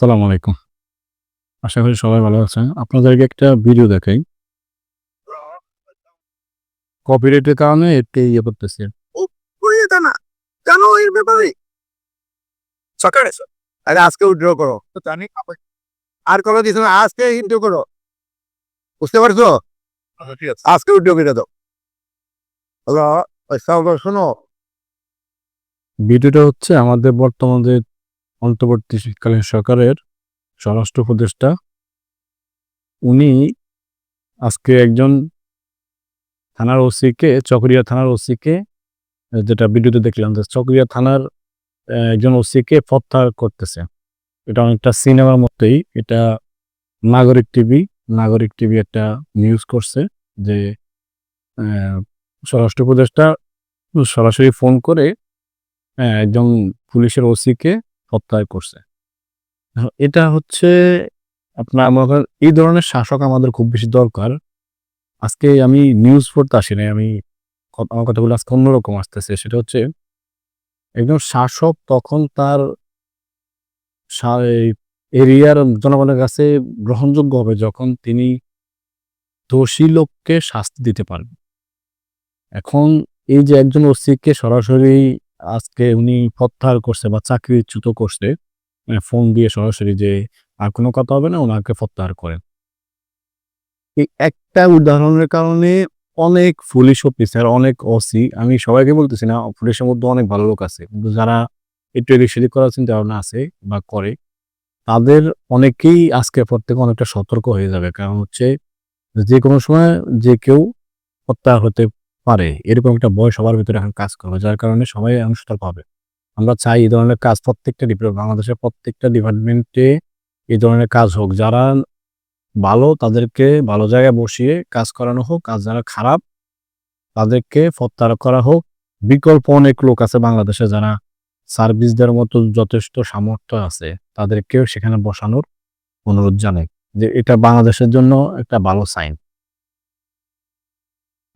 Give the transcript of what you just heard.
সালাম আলাইকুম। আশা করি সবাই ভালো আছেন। আপনাদেরকে একটা ভিডিও দেখাই। কপিরাইটের কারণে এতে ইয়ে করতেছে। কেন এর ব্যাপারে? সকালে আরে আজকে উইথড্র করো। তো জানি আর কবে দিছ না আজকে উইথড্র করো। বুঝতে পারছ? ঠিক আছে। আজকে উইথড্র করে দাও। হলো ওই শোনো। ভিডিওটা হচ্ছে আমাদের বর্তমান যে অন্তর্বর্তীকালীন সরকারের স্বরাষ্ট্র উপদেষ্টা, উনি আজকে একজন থানার ওসিকে, চকরিয়া থানার ওসিকে, যেটা ভিডিওতে দেখলাম যে চকরিয়া থানার একজন ওসিকে প্রত্যাহার করতেছে। এটা অনেকটা সিনেমার মতোই, এটা নাগরিক টিভি নাগরিক টিভি একটা নিউজ করছে যে স্বরাষ্ট্র উপদেষ্টা সরাসরি ফোন করে একজন পুলিশের ওসিকে প্রত্যাহার করছে। এটা হচ্ছে আপনার করেন এই ধরনের শাসক আমাদের খুব বেশি দরকার। আজকে আমি নিউজ পড়তে আসি নাই, আমি আমার কথাগুলো আজকে অন্যরকম আসতেছে। সেটা হচ্ছে একজন শাসক তখন তার এরিয়ার জনগণের কাছে গ্রহণযোগ্য হবে যখন তিনি দোষী লোককে শাস্তি দিতে পারবেন। এখন এই যে একজন ওসিকে সরাসরি আজকে উনি প্রত্যাহার করছে বা চাকরিচ্যুত করছে মানে ফোন দিয়ে সরাসরি যে আর কোনো কথা হবে না, ওনাকে প্রত্যাহার করেন। এই একটা উদাহরণের কারণে অনেক পুলিশ অফিসার, অনেক ওসি আমি সবাইকে বলতেছি না, পুলিশের মধ্যে অনেক ভালো লোক আছে। কিন্তু যারা একটু এদিক সেদিক করার চিন্তা ভাবনা আছে বা করে, তাদের অনেকেই আজকে পর থেকে অনেকটা সতর্ক হয়ে যাবে। কারণ হচ্ছে যে কোনো সময় যে কেউ প্রত্যাহার হতে পারে, এরকম একটা বয় সবার ভিতরে এখন কাজ করবে যার কারণে সবাই অনুষ্ঠান পাবে। আমরা চাই এই ধরনের কাজ প্রত্যেকটা ডিপার্টমেন্ট, বাংলাদেশের প্রত্যেকটা ডিপার্টমেন্টে এই ধরনের কাজ হোক। যারা ভালো তাদেরকে ভালো জায়গায় বসিয়ে কাজ করানো হোক, আর যারা খারাপ তাদেরকে প্রত্যাহার করা হোক। বিকল্প অনেক লোক আছে বাংলাদেশে যারা সার্ভিস দেওয়ার মতো যথেষ্ট সামর্থ্য আছে, তাদেরকেও সেখানে বসানোর অনুরোধ জানাই যে এটা বাংলাদেশের জন্য একটা ভালো সাইন।